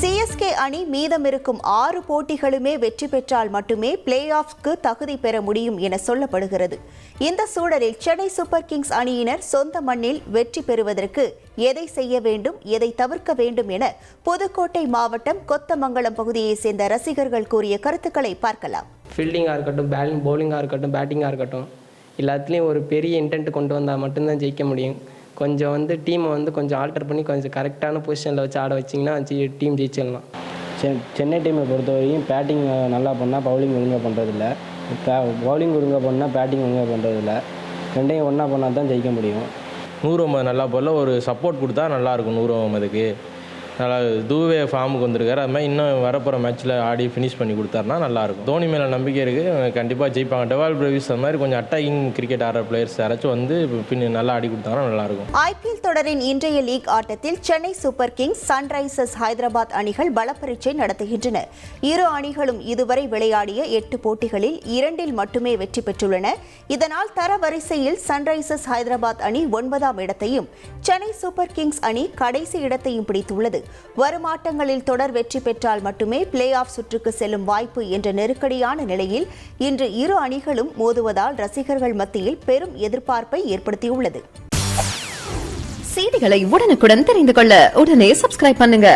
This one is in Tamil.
சிஎஸ்கே அணி மீதமிருக்கும் ஆறு போட்டிகளுமே வெற்றி பெற்றால் மட்டுமே பிளே ஆஃப்க்கு தகுதி பெற முடியும் என சொல்லப்படுகிறது. இந்த சூழலில் சென்னை சூப்பர் கிங்ஸ் அணியினர் சொந்த மண்ணில் வெற்றி பெறுவதற்கு எதை செய்ய வேண்டும் எதை தவிர்க்க வேண்டும் என புதுக்கோட்டை மாவட்டம் கொத்தமங்கலம் பகுதியைச் சேர்ந்த ரசிகர்கள் கூறிய கருத்துக்களை பார்க்கலாம். ஃபீல்டிங்காக இருக்கட்டும் பேலிங் பவுலிங்காக இருக்கட்டும் பேட்டிங்காக இருக்கட்டும் எல்லாத்துலேயும் ஒரு பெரிய இன்டென்ட் கொண்டு வந்தால் மட்டும்தான் ஜெயிக்க முடியும். கொஞ்சம் வந்து டீமை வந்து கொஞ்சம் ஆல்டர் பண்ணி கொஞ்சம் கரெக்டான பொசிஷனில் வச்சு ஆட வச்சிங்கன்னா டீம் ஜெயிச்சிடலாம். சென் சென்னை டீமை பொறுத்தவரைக்கும் பேட்டிங் நல்லா பண்ணால் பவுலிங் ஒழுங்காக பண்ணுறதில்ல பவுலிங் ஒழுங்காக பண்ணால் பேட்டிங் ஒழுங்காக பண்ணுறதில்ல ரெண்டையும் ஒன்றா பண்ணால் தான் ஜெயிக்க முடியும். நூறு நல்லா போடல. ஒரு சப்போர்ட் கொடுத்தா நல்லாயிருக்கும் நூறு ஒன்பதுக்கு நல்லா தூவே ஃபார்முக்கு வந்திருக்காரு. அது மாதிரி இன்னும் வரப்போகிற மேட்ச்சில் ஆடி ஃபினிஷ் பண்ணி கொடுத்தாருனா நல்லாயிருக்கும். தோனி மேலே நம்பிக்கை இருக்குது கண்டிப்பாக ஜெயிப்பாங்க. டெவால் பிரவிஸ் அது மாதிரி கொஞ்சம் அட்டாக்கிங் கிரிக்கெட் ஆடுற பிளேயர்ஸ் யாராச்சும் வந்து பின் நல்லா ஆடி கொடுத்தாங்கன்னா நல்லாயிருக்கும். ஐபிஎல் தொடரின் இன்றைய லீக் ஆட்டத்தில் Chennai Super Kings Sunrisers Hyderabad அணிகள் பலப்பரீட்சை நடத்துகின்றன. இரு அணிகளும் இதுவரை விளையாடிய எட்டு போட்டிகளில் இரண்டில் மட்டுமே வெற்றி பெற்றுள்ளன. இதனால் தரவரிசையில் சன்ரைசர்ஸ் ஹைதராபாத் அணி ஒன்பதாம் இடத்தையும் சென்னை சூப்பர் கிங்ஸ் அணி கடைசி இடத்தையும் பிடித்துள்ளது. வரும் ஆட்டங்களில் தொடர் வெற்றி பெற்றால் மட்டுமே பிளே ஆஃப் சுற்றுக்கு செல்லும் வாய்ப்பு என்ற நெருக்கடியான நிலையில் இன்று இரு அணிகளும் மோதுவதால் ரசிகர்கள் மத்தியில் பெரும் எதிர்பார்ப்பை ஏற்படுத்தியுள்ளது. செய்திகளை உடனுக்குடன் தெரிந்து கொள்ள உடனே சப்ஸ்கிரைப் பண்ணுங்க.